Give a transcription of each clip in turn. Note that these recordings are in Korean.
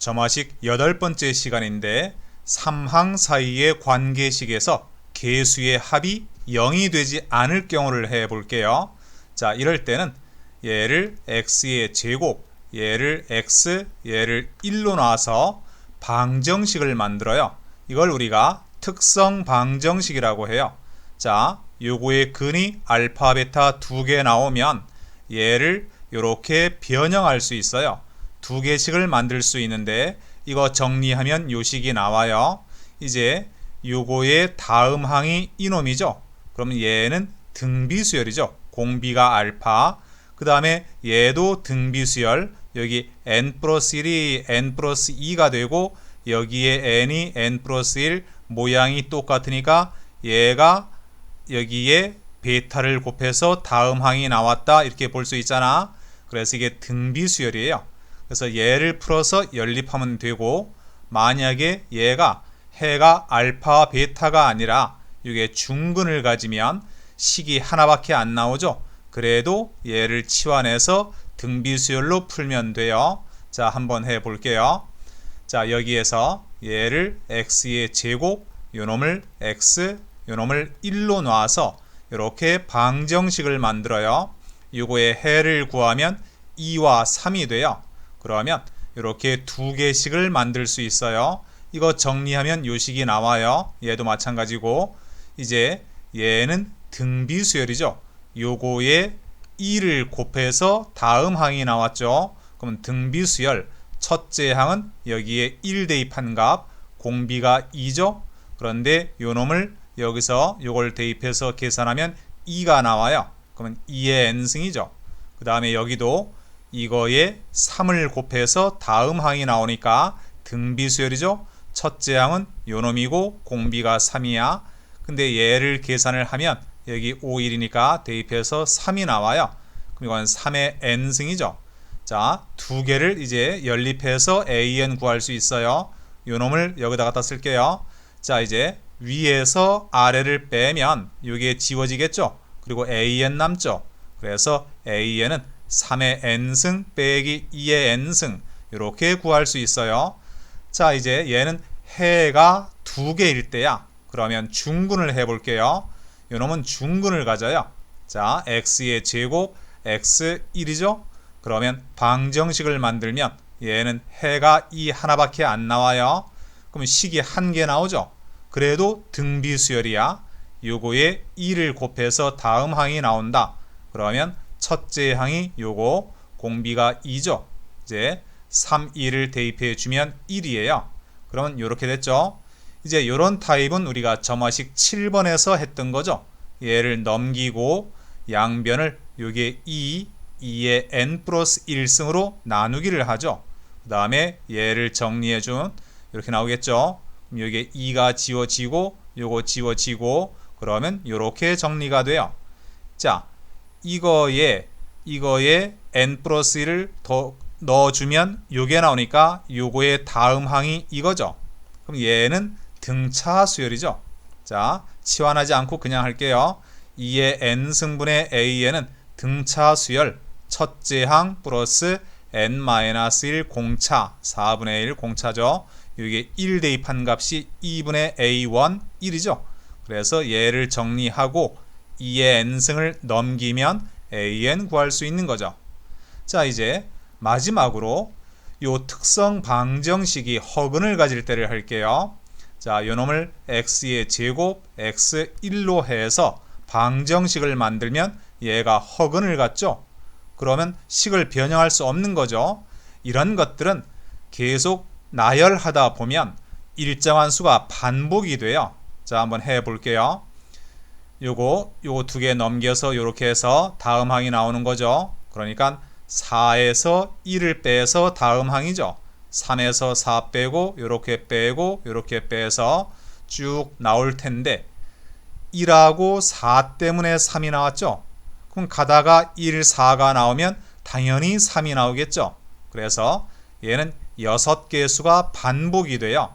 점화식 여덟 번째 시간인데 3항 사이의 관계식에서 개수의 합이 0이 되지 않을 경우를 해 볼게요. 자, 이럴 때는 얘를 x의 제곱, 얘를 x, 얘를 1로 놔서 방정식을 만들어요. 이걸 우리가 특성 방정식이라고 해요. 자, 요거의 근이 알파, 베타 두 개 나오면 얘를 이렇게 변형할 수 있어요. 두 개씩을 만들 수 있는데 이거 정리하면 요식이 나와요. 이제 요거의 다음 항이 이놈이죠. 그럼 얘는 등비수열이죠. 공비가 알파. 그 다음에 얘도 등비수열. 여기 n 플러스 1이 n 플러스 2가 되고 여기에 n이 n 플러스 1 모양이 똑같으니까 얘가 여기에 베타를 곱해서 다음 항이 나왔다 이렇게 볼 수 있잖아. 그래서 이게 등비수열이에요. 그래서 얘를 풀어서 연립하면 되고 만약에 얘가 해가 알파 베타가 아니라 이게 중근을 가지면 식이 하나밖에 안 나오죠. 그래도 얘를 치환해서 등비수열로 풀면 돼요. 자, 한번 해 볼게요. 자, 여기에서 얘를 x의 제곱, 요놈을 x, 요놈을 1로 놔서 이렇게 방정식을 만들어요. 요거의 해를 구하면 2와 3이 돼요. 그러면 이렇게 두 개씩을 만들 수 있어요. 이거 정리하면 요식이 나와요. 얘도 마찬가지고 이제 얘는 등비수열이죠. 요거에 2를 곱해서 다음 항이 나왔죠. 그러면 등비수열 첫째 항은 여기에 1 대입한 값 공비가 2죠. 그런데 요 놈을 여기서 요걸 대입해서 계산하면 2가 나와요. 그러면 2의 n승이죠. 그 다음에 여기도 이거에 3을 곱해서 다음 항이 나오니까 등비수열이죠. 첫째 항은 요놈이고 공비가 3이야. 근데 얘를 계산을 하면 여기 5, 1이니까 대입해서 3이 나와요. 그럼 이건 3의 n승이죠. 자, 두 개를 이제 연립해서 an 구할 수 있어요. 요놈을 여기다 갖다 쓸게요. 자, 이제 위에서 아래를 빼면 이게 지워지겠죠. 그리고 an 남죠. 그래서 an은 3의 n승 빼기 2의 n승 이렇게 구할 수 있어요. 자, 이제 얘는 해가 두 개일 때야. 그러면 중근을 해 볼게요. 요놈은 중근을 가져요. 자, x의 제곱 x 1이죠. 그러면 방정식을 만들면 얘는 해가 이 하나밖에 안 나와요. 그럼 식이 한 개 나오죠. 그래도 등비수열이야. 요거에 2를 곱해서 다음 항이 나온다. 그러면 첫째 항이 요거 공비가 2죠. 이제 3, 2를 대입해 주면 1이에요. 그러면 이렇게 됐죠. 이제 이런 타입은 우리가 점화식 7번에서 했던 거죠. 얘를 넘기고 양변을 요게 2, 2의 n 플러스 1승으로 나누기를 하죠. 그 다음에 얘를 정리해 준 이렇게 나오겠죠. 그럼 여기에 2가 지워지고 요거 지워지고 그러면 이렇게 정리가 돼요. 자, 이거에 이거에 n 플러스 1을 더 넣어주면 요게 나오니까 요거의 다음 항이 이거죠. 그럼 얘는 등차 수열이죠. 자, 치환하지 않고 그냥 할게요. 2의 n 승분의 a에는 등차 수열 첫째 항 플러스 n-1 공차 4분의 1 공차죠. 이게 1 대입한 값이 2분의 a1 1이죠. 그래서 얘를 정리하고 2의 n승을 넘기면 an 구할 수 있는 거죠. 자, 이제 마지막으로 요 특성 방정식이 허근을 가질 때를 할게요. 자, 요 놈을 x의 제곱 x1로 해서 방정식을 만들면 얘가 허근을 갖죠. 그러면 식을 변형할 수 없는 거죠. 이런 것들은 계속 나열하다 보면 일정한 수가 반복이 돼요. 자, 한번 해 볼게요. 요거 요거 두 개 넘겨서 요렇게 해서 다음 항이 나오는 거죠. 그러니까 4에서 1을 빼서 다음 항이죠. 3에서 4 빼고 요렇게 빼고 요렇게 빼서 쭉 나올 텐데 1하고 4 때문에 3이 나왔죠. 그럼 가다가 1, 4가 나오면 당연히 3이 나오겠죠. 그래서 얘는 6개의 수가 반복이 돼요.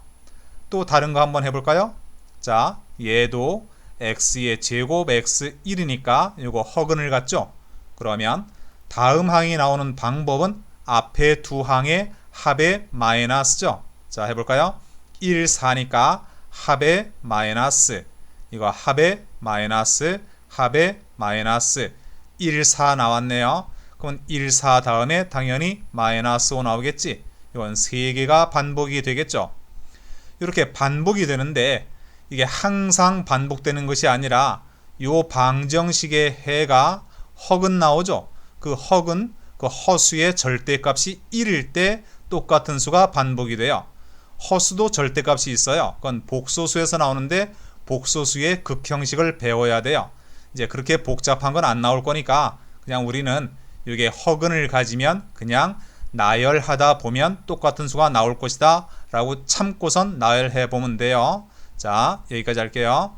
또 다른 거 한번 해볼까요? 자, 얘도 x의 제곱 x 1이니까 이거 허근을 갖죠. 그러면 다음 항이 나오는 방법은 앞에 두 항에 합의 마이너스죠. 자, 해볼까요? 1, 4니까 합의 마이너스 이거 합의 마이너스 합의 마이너스 1, 4 나왔네요. 그럼 1, 4 다음에 당연히 마이너스 5 나오겠지. 이건 3개가 반복이 되겠죠. 이렇게 반복이 되는데 이게 항상 반복되는 것이 아니라 요 방정식의 해가 허근 나오죠. 그 허근 그 허수의 절대값이 1일 때 똑같은 수가 반복이 돼요. 허수도 절대값이 있어요. 그건 복소수에서 나오는데 복소수의 극형식을 배워야 돼요. 이제 그렇게 복잡한 건 안 나올 거니까 그냥 우리는 이게 허근을 가지면 그냥 나열하다 보면 똑같은 수가 나올 것이다 라고 참고선 나열해 보면 돼요. 자, 여기까지 할게요.